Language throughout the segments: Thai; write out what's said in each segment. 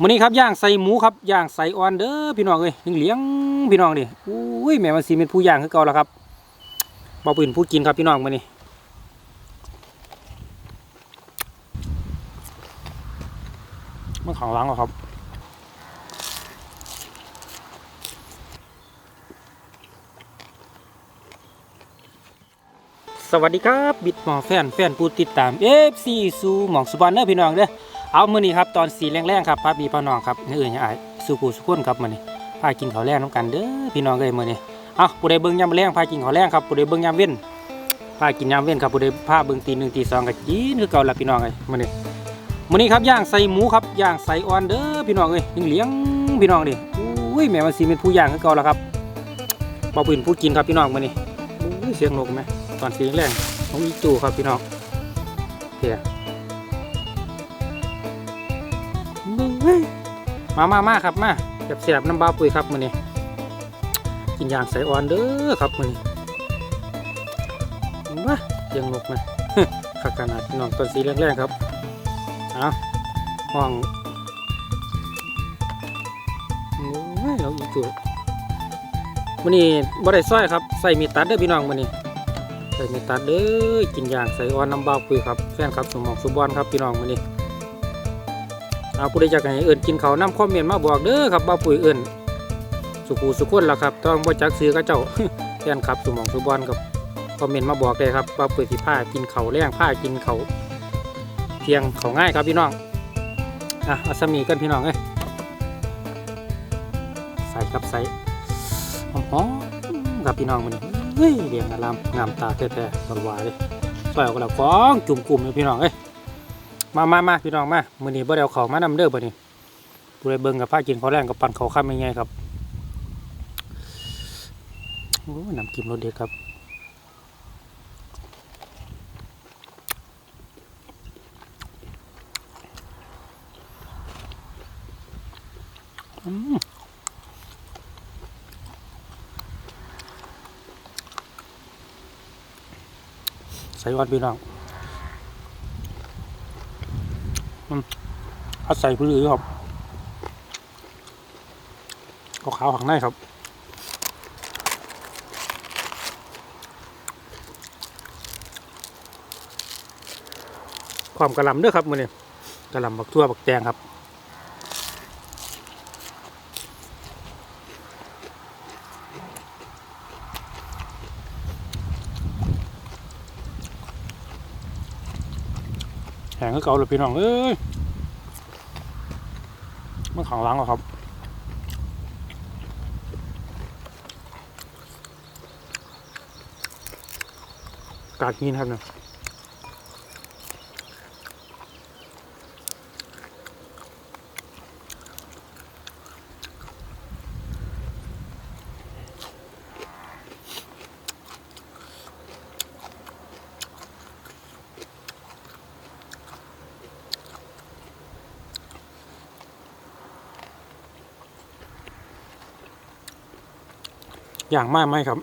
มื้อนี้ครับย่างใส่หมูครับย่างใส่ออนเด้อพี่น้องเอ้ยเลี้ยงพี่น้องดิอุ้ยแม่มันสิเป็นผู้ย่างคือเก่าแล้วครับบ่ปืนผู้กินครับพี่น้องมื้อนี้มันของล้างเหรอครับสวัสดีครับ บิดหมอแฟนแฟนผู้ติดตาม FC ซูหมองสุบานเนอร์พี่น้องเด้อ เอามื้อนี้ครับตอนสีแรงๆครับพาพี่พ่อน้องครับนี่เอื่นอย่าอายสู่กูสุขคนครับมื้อนี้พากินข้าวแรงน้ำกันเด้อพี่น้องเอ้ยมื้อนี้เอาผู้ใดเบิ่งยามแรงพากินข้าวแรงครับผู้ใดเบิ่งยามเว้นพากินยามเว้นครับผู้ใดพาเบิ่งตีหนึ่งตีสองก็กินคือเก่าละพี่น้องเอ้ยมื้อนี้มื้อนี้ครับย่างใส่หมูครับย่างใส่ออนเด้อพี่น้องเอ้ยเหลียงพี่น้องดิอุ้ยแม่มันสิเป็นผู้ย่างคือเก่าล้วครับบ่ปืนผู้กินครับพี่น้องมื้อนี้อุ้ยเสียงนกไหมตอนสีแรงของอีจูครับพี่น้องเพีย มามามาครับมาแบบเสียบน้ำบ้าปุ๋ยครับมือนี้กินยางใส่อ่อนเด้อครับมือนี้มาเสียงนกนะขักขนาดพี่น้องตอนสีแรงๆครับเอาห้องโอ้ยเราอีจูมือนี้บ่ได้ซ้อยครับใส่มีตัดเด้อพี่น้องมือนี้ใส่เมตัดเด้อกินยางใส่ออนน้ำเบาปุยครับแฟนครับสมองสุบอนครับพี่น้องมื้อนี้ เอาผู้ใดอยากให้เอิ้นกินเขาน้ำคอมเมนมาบอกเด้อครับเบาปุ๋ยเอิ้นสุขูสุขคนล่ะครับ ต้องบ่จักซื้อกับเจ้าแฟนครับสมองสุบอนครับคอมเมนต์มาบอกเลยครับเบาปุ๋ยสิพากินเขาแรงพากินเขาเที่ยงเขาง่ายครับพี่น้องอะอาสมีกันพี่น้องเอ้ยใส่ครับใส่หอมๆครับพี่น้องมื้อนี้เฮ้ยเรียงอารามงามตาแท้ๆตลวายเลยซอยออกแล้วฟองจุ่มกลุ่มเลยพี่น้องเอ้ย มามามาพี่น้องมามือนี้บ่ได้เอาของมานำเด้อบ่นี้ผู้ใดเบิ่งกับพากินข้าวแรงกับปั่นข้าวค่ำยังไงครับโอ้น้ำกิมรสเด็ดครับอืมใส่วัดพี่น้องอืมเอาใส่พื้นครับขาวขาวข้างในครับความกระลำเด้วยครับมือนี้กระลำบักทั่วบักแตงครับแหงก็เก่าเลยพี่น้องเอ้ย มันขังหล้างเหรอครับ กาดหินครับเนี่ย อย่างมากไหมครับ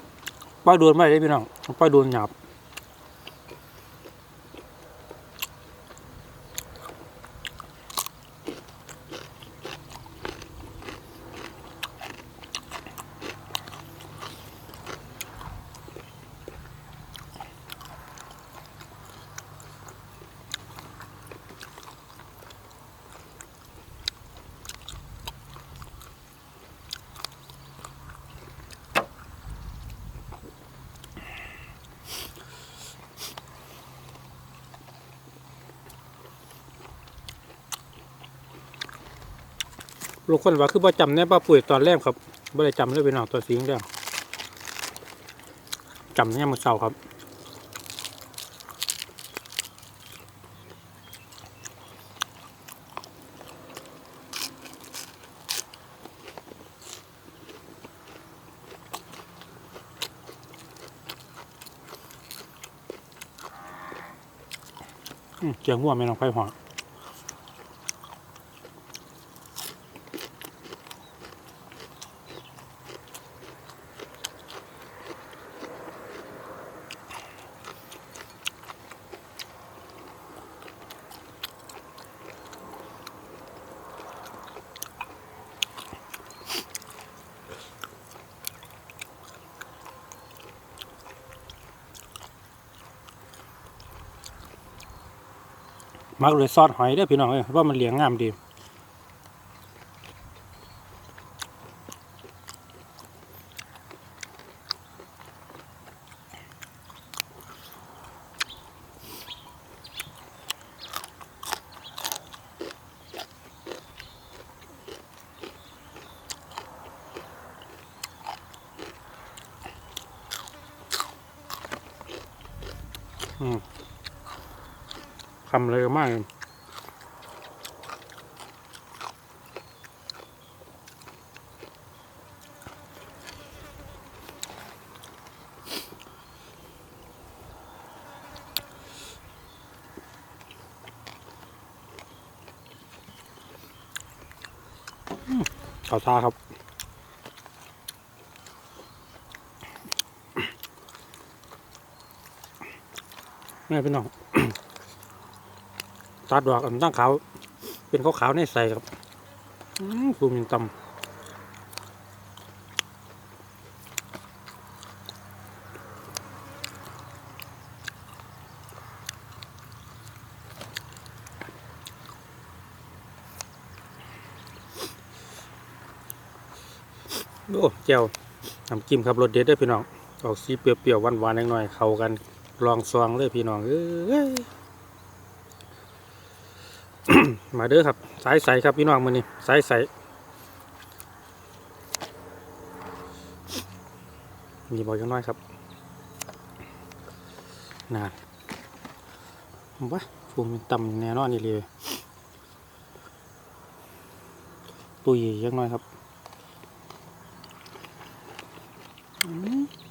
ป้าโดนไม่ได้พี่น้องป้าโดนหยาบ ลูกคนว่าคือประจำเนี่ยป้าปุ๋ยตอนแรกครับไม่ได้จำเลยพี่น้องตัวสีแดงจำเนี่ยมันเศร้าครับอืมเจียงหัวไม่น้องไฟหัวมั มักเลยซอสหอยเด้อพี่น้องเอ้ยว่ามันเลี้ยงงามดี เขาซาครับแม่พี่น้องตัดดอกอันตั้งขาว เป็นขาวขาวๆในใสครับ อืมฟูมินตำ โอ้วน้ำจิ้มครับรสเด็ดด้อพี่น้องออกสีเปรี้ยวๆหวานๆหน่อยๆเข้ากันลองซองเลยพี่น้องเอ้ยมาเด้อครับ สายใสครับพี่น้องมือนี้สายใสมีบอกยังน้อยครับนานว้าฟูมินต่ำแน่นอนนี่เลยตุยยังน้อยครับอืม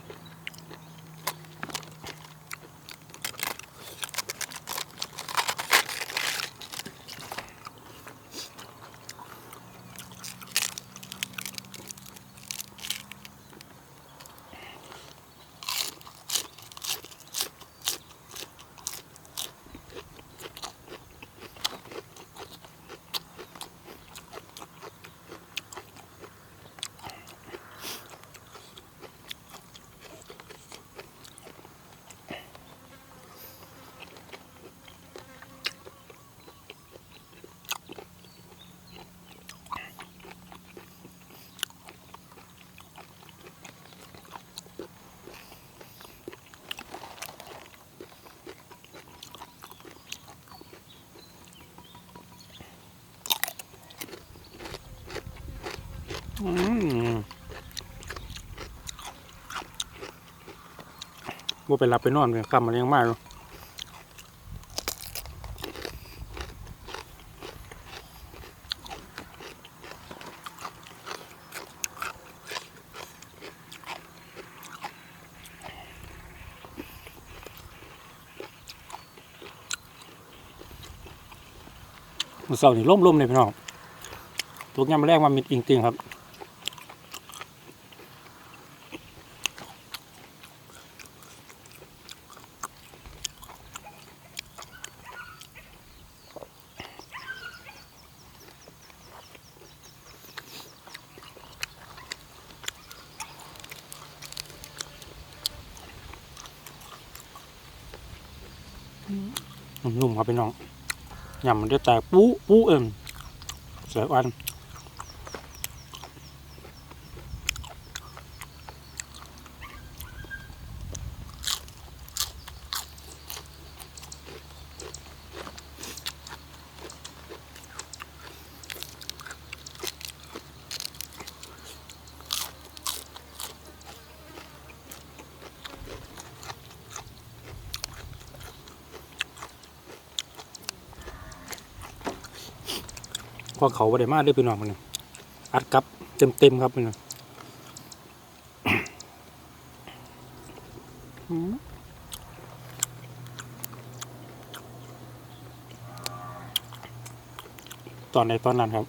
อืม ว่าไปรับไปนอนกันคำมันยังมากเลยเสาร์นี่ล่มๆเลยพี่น้องทุกยามมาแรกว่ามีจริงๆครับ นุ่มๆครับพี่น้องยำมันจะแตกปูปูเอ็มเสียวัน พอเขาไปได้มากด้วยพี่น้องมันนี่อัดกับเต็มๆครับพี่น้องตอนในตอนนั้นครับ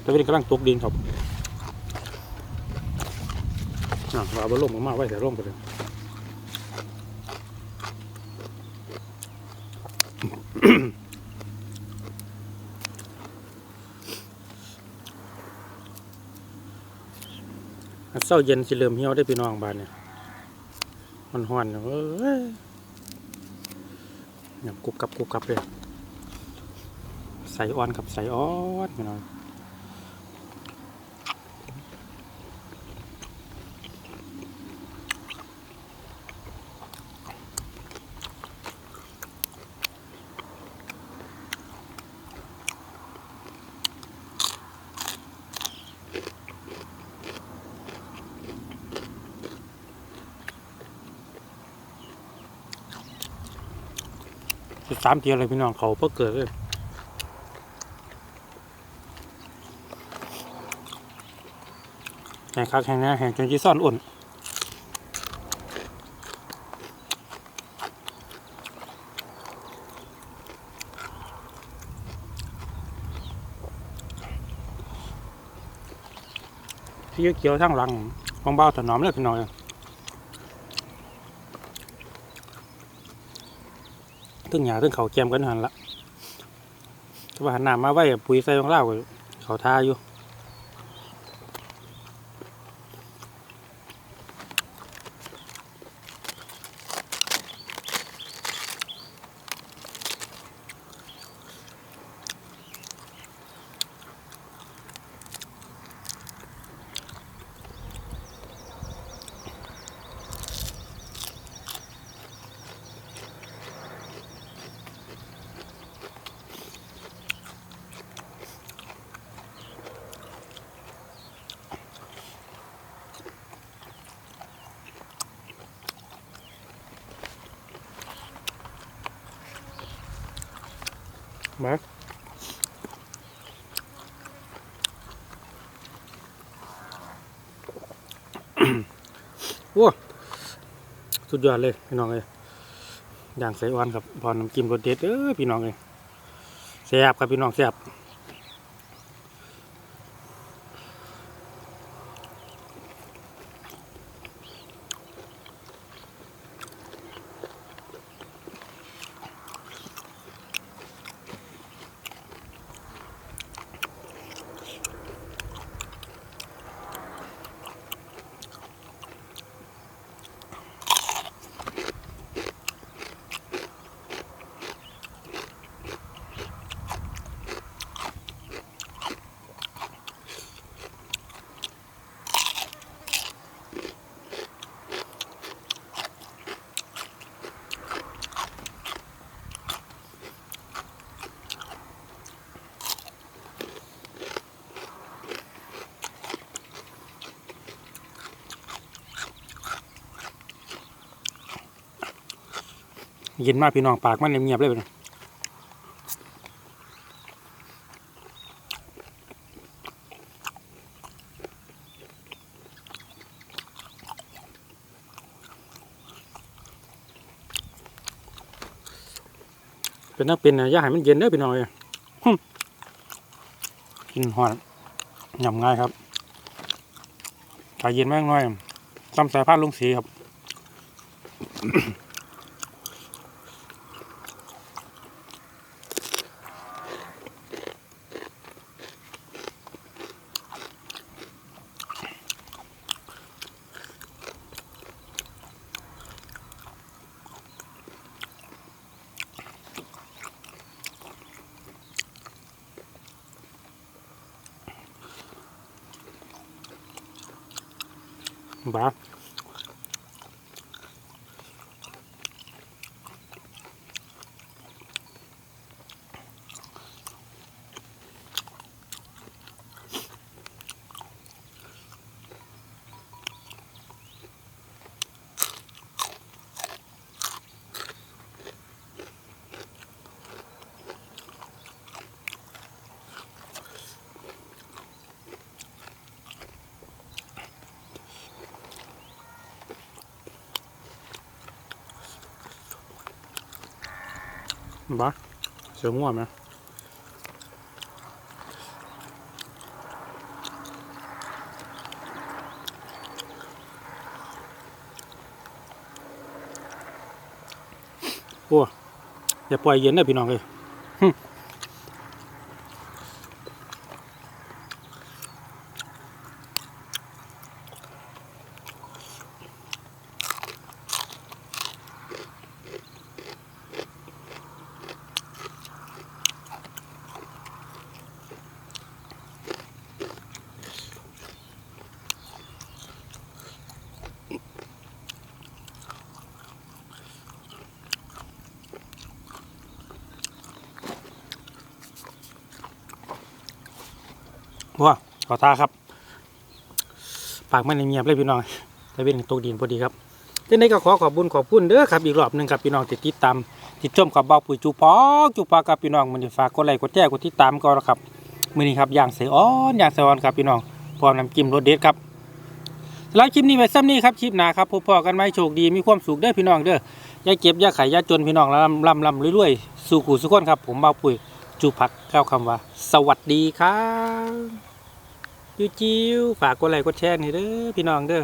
แต่วันนี้กำลังตกดินครับ อะวาบนลมมากๆไว้แต่ร่มไปเลยเศร้าเย็นสิเริ่มเหี่ยวได้พี่น้องบ้านเนี่ยมันห้อนเอ้ยเนี่ยกุบกับกุบกับเลยใส่อ่อนกับใส่อ่อนพี่น้อง สามเทียเลยพี่น้องเขาเพิ่งเกิดเลยแห่งคักแห่งแน่แห่งจนจีซ่อนอุ่นที่เกี่ยวทั้งหลังบางเบาถนอมเลยพี่น้อง ตึงหยาตึงเขาแกมกันหันละถ้าว่าหันหน้ามาไว้ปุ๋ยใส่ของเราเขาทาอยู่ มาโอ้สุดยอดเลยพี่น้องเลยอย่างใส่อ่อนครับพอน้ำกิมรสเด็ดเออพี่น้องเลยแซ่บครับพี่น้องแซ่บ เย็นมากพี่น้องปากมันเงียบๆเลยน้องเป็นนักเป็นนะย่าให้มันเย็นเด้อพี่น้องเลยกินหอนหยำง่ายครับถ้าเย็นมากน้อยซ้ำสายพาลงสีครับ บ้ บ้าเสือง่วงไหมโอ้อย่าปล่อยเย็นนะพี่น้องเลยหึ ขอท่าครับ ปากมันเงียบเลยพี่น้องแต่เป็นตกดินพอดีครับที่นี้ก็ขอขอบบุญขอบคุณเด้อครับอีกรอบหนึ่งครับพี่น้องที่ติดตามติดชมกับเบาปุ๋ยจูปอกจูปอกกับพี่น้องมันฝากกดไลค์กดแชร์กดติดตามก็แล้วครับมือนี้ครับย่างเสืออ้อนย่างเสืออ่อนครับพี่น้องพร้อมน้ำจิ้มรสเด็ดครับสำหรับคลิปนี้ไว้ซ้ำนี้ครับคลิปหนาครับพบพอกันไหมโชคดีมีความสุขเด้อพี่น้องเด้อย่าเก็บย่าไขอย่าจนพี่น้องล้ำลำลำรวยๆสู่ขู่สุขคนครับ ผมเบาปุ๋ยจูผักกล่าวคำว่า สวัสดีครับ จิ้วๆฝากกดไลค์กดแชร์นี่เด้อพี่น้องเด้อ